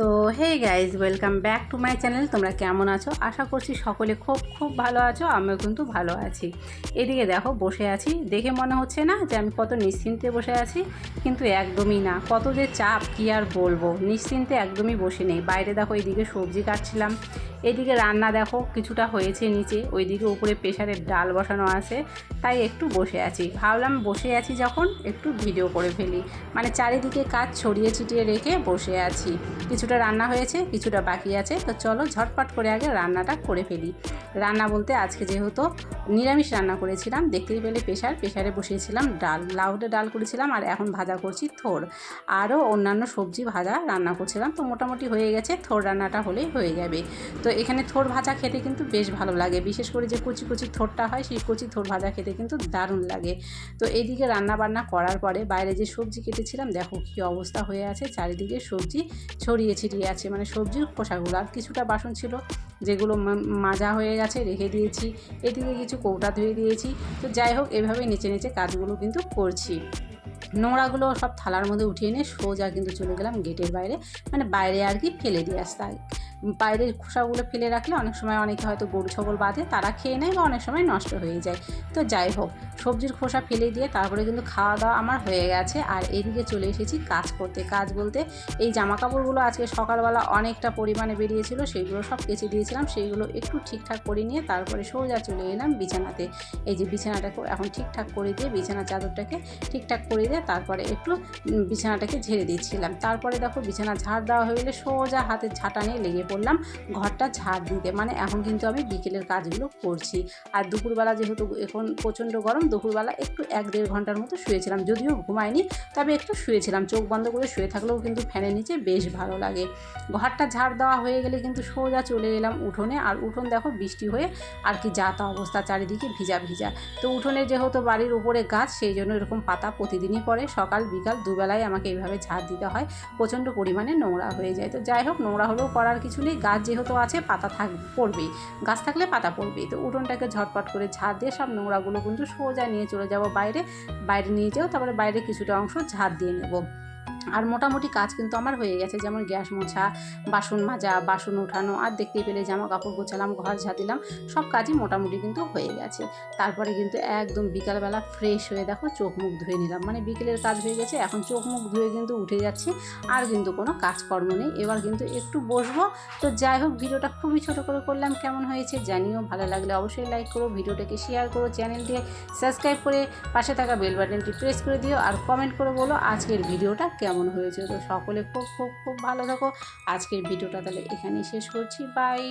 তো hey guys welcome back to my channel তোমরা কেমন আছো? আশা করছি সকলে খুব খুব ভালো আছো, আমিও কিন্তু ভালো আছি। এদিকে দেখো, বসে আছি। দেখে মনে হচ্ছে না যে আমি কত নিশ্চিন্তে বসে আছি, কিন্তু একদমই না। কত যে চাপ, কি আর বলব? নিশ্চিন্তে একদমই বসে নেই। বাইরে দেখো এইদিকে সবজি কাটছিলাম। এদিকে রান্না দেখো, কিছুটা হয়েছে নিচে। ওইদিকে উপরে প্রেশারের ডাল বসানো আছে। তাই একটু বসে আছি। ভাবলাম বসে আছি যখন, একটু ভিডিও করে ফেলি। মানে চারিদিকে কাজ ছড়িয়ে ছিটিয়ে রেখে বসে আছি। কিছুটা রান্না হয়েছে, কিছুটা বাকি আছে। তো চলো ঝটপট করে আগে রান্নাটা করে ফেলি। রান্না বলতে আজকে যেহেতু নিরামিষ রান্না করেছিলাম, দেখতেই পেলে প্রেশার। প্রেশারে বসিয়েছিলাম ডাল, লাউডে ডাল করেছিলাম আর এখন ভাজা করছি থোর আরও অন্যান্য সবজি ভাজা রান্না করছিলাম। তো মোটামুটি হয়ে গেছে থোর রান্নাটা হলেই হয়ে যাবে। তো এখানে থোর ভাজা খেতে কিন্তু বেশ ভালো লাগে। বিশেষ করে যে কুচি কুচি থোরটা হয়, সেই কচি থোর ভাজা খেতে কিন্তু দারুণ লাগে। তো এইদিকে রান্না বান্না করার পরে বাইরে যে সবজি কেটেছিলাম, দেখো কী অবস্থা হয়ে আছে। চারিদিকে সবজি ছড়িয়ে ছিটিয়ে আছে মানে সবজির খোসাগুলো। আর কিছুটা বাসন ছিল যেগুলো মাজা হয়ে গেছে, রেখে দিয়েছি। এদিকে কিছু কৌটা ধুয়ে দিয়েছি। তো যাই হোক, এভাবে নিচে নিচে কাজগুলো কিন্তু করছি। নোংরাগুলো সব থালার মধ্যে উঠিয়ে নিয়ে সোজা কিন্তু চলে গেলাম গেটের বাইরে মানে বাইরে আর কি ফেলে দিয়ে আসতে। বাইরের খোসাগুলো ফেলে রাখলে অনেক সময় অনেকে হয়তো গরু ছাগল বাঁধে, তারা খেয়ে নেয় বা অনেক সময় নষ্ট হয়ে যায়। তো যাই হোক, সবজির খোসা ফেলে দিয়ে তারপরে কিন্তু খাওয়া দাওয়া আমার হয়ে গেছে। আর এদিকে চলে এসেছি কাজ করতে। কাজ বলতে এই জামা কাপড়গুলো আজকে সকালবেলা অনেকটা পরিমাণে বেরিয়েছিল সেইগুলো সব কেচে দিয়েছিলাম সেইগুলো একটু ঠিকঠাক করে নিয়ে তারপরে সোজা চলে এলাম বিছানাতে। এই যে বিছানাটাকে এখন ঠিকঠাক করে দিয়ে, বিছানা চাদরটাকে ঠিকঠাক করে দিয়ে তারপরে একটু বিছানাটাকে ঝেড়ে দিচ্ছিলাম। তারপরে দেখো বিছানা ঝাড় দেওয়া হয়ে গেলে সোজা হাতের ঝাঁটা নিয়ে লেগে পড়লাম ঘরটা ঝাড় দিতে। মানে এখন কিন্তু আমি বিকেলের কাজগুলো করছি। আর দুপুরবেলা যেহেতু এখন প্রচণ্ড গরম, দুপুরবেলা একটু এক দেড় ঘণ্টার মতো শুয়েছিলাম। যদিও ঘুমায়নি তবে একটু শুয়েছিলাম। চোখ বন্ধ করে শুয়ে থাকলেও কিন্তু ফ্যানের নিচে বেশ ভালো লাগে। ঘরটা ঝাড় দেওয়া হয়ে গেলে কিন্তু সোজা চলে এলাম উঠোনে। আর উঠোন দেখো বৃষ্টি হয়ে আর কি যা তা অবস্থা, চারিদিকে ভিজা ভিজা। তো উঠোনে যেহেতু বাড়ির উপরে গাছ, সেই জন্য এরকম পাতা প্রতিদিনই পড়ে। সকাল, বিকাল, দুবেলায় আমাকে এইভাবে ঝাড় দিতে হয়। প্রচণ্ড পরিমাণে নোংরা হয়ে যায়। তো যাই হোক, নোংরা হলেও করার কিছু নেই গাছ যেহেতু আছে, পাতা থাক পড়বে গাছ থাকলে পাতা পড়বে তো উঠোনটাকে ঝটপট করে ঝাড় দিয়ে সব নোংরাগুলো কিন্তু সোজা নিয়ে চলে যাব বাইরে। বাইরে নিয়ে যাও, তারপরে বাইরে কিছুটা অংশ ঝাড় দিয়ে নেব। আর মোটামুটি কাজ কিন্তু আমার হয়ে গেছে, যেমন গ্যাস মোছা, বাসন মাজা, বাসন ওঠানো আর দেখতেই পেলে জামা কাপড় গোছালাম, ঘর ঝাঁটিলাম সব কাজই মোটামুটি কিন্তু হয়ে গেছে। তারপরে কিন্তু একদম বিকালবেলা ফ্রেশ হয়ে দেখো চোখ মুখ ধুয়ে নিলাম। মানে বিকেলের কাজ হয়ে গেছে, এখন চোখ মুখ ধুয়ে কিন্তু উঠে যাচ্ছি, আর কিন্তু কোনো কাজকর্ম নেই। এবার কিন্তু একটু বসবো। তো যাই হোক, ভিডিওটা খুবই ছোট করে করলাম, কেমন হয়েছে জানিও, ভালো লাগলে অবশ্যই লাইক করো, ভিডিওটাকে শেয়ার করো চ্যানেলটি সাবস্ক্রাইব করে পাশে থাকা বেল বাটনটি প্রেস করে দিও, আর কমেন্ট করে বলো আজকের ভিডিওটা কেমন হয়েছে? তো সকলে খুব খুব খুব ভালো থাকো। আজকের ভিডিওটা তাহলে এখানেই শেষ করছি। বাই